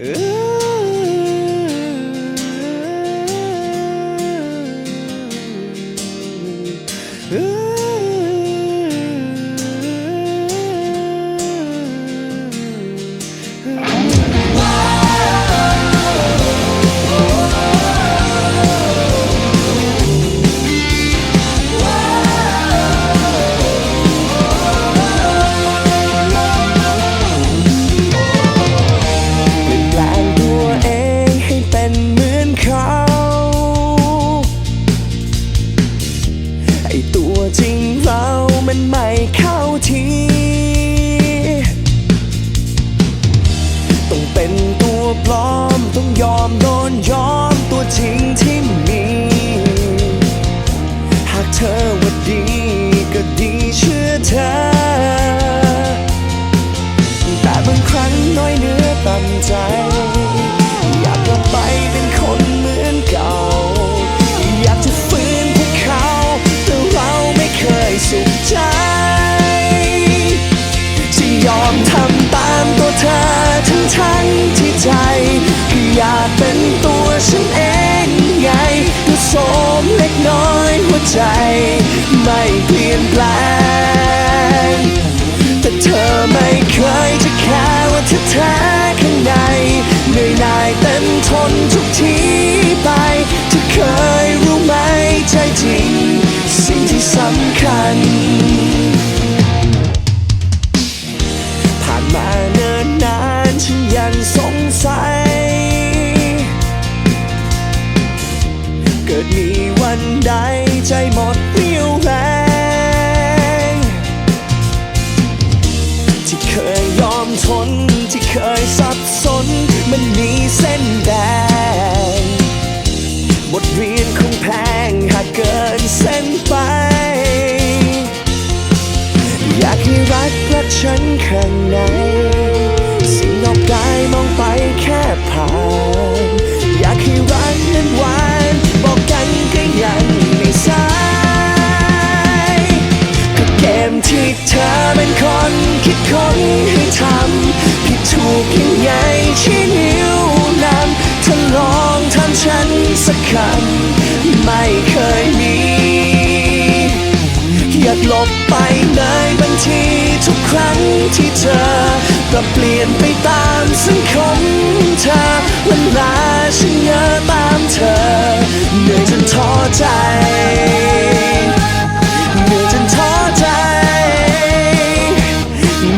เตัวจริงเรามันไม่เข้าทีต้องเป็นตัวปลอม ต้องยอมโดนยอมตัวจริงที่ น้อยหัวใจ ไม่เปลี่ยนแปลง แต่เธอไม่เคยจะแค่ว่าเธอแท้ข้างในเหนื่อยหน่ายเต็มทนทุกทีไปเธอเคยรู้ไหมใจจริง สิ่งที่สำคัญ ผ่านมาเนิ่นนานฉันยัง อยากให้รักรักฉันข้างใน สิ่งนอกกายมองไปแค่ผ่าน อยากให้รัก กหลบไปเลยบางทีทุกครั้งที่เธอปรับเปลี่ยนไปตามสังคมเธอเวลาฉันเงอตามเธอเหนื่อยจนท้อใจเหนื่อยจนท้อใจ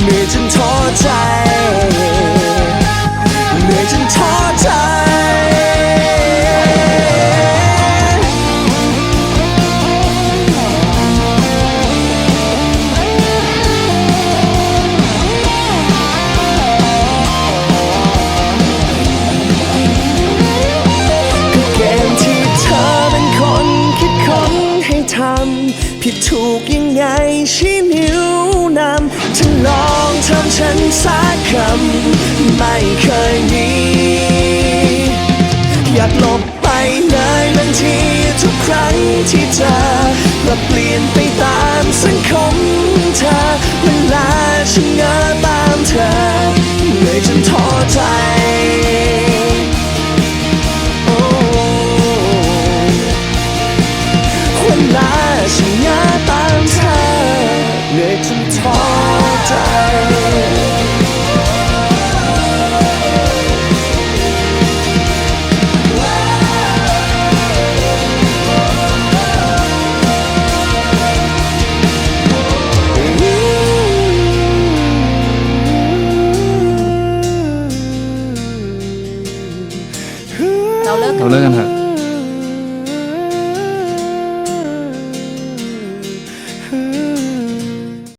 เหนื่อยจนท้อใจเหนื่อยจนท้อใจ ฉันสักคำไม่เคยมี อยากหลบไปเลยบางทีทุกครั้งที่เจอปรับเปลี่ยนไปตามสังคมเธอเวลาฉันเงอตามเธอเหนื่อยจนท้อใจโอ้เวลา เรา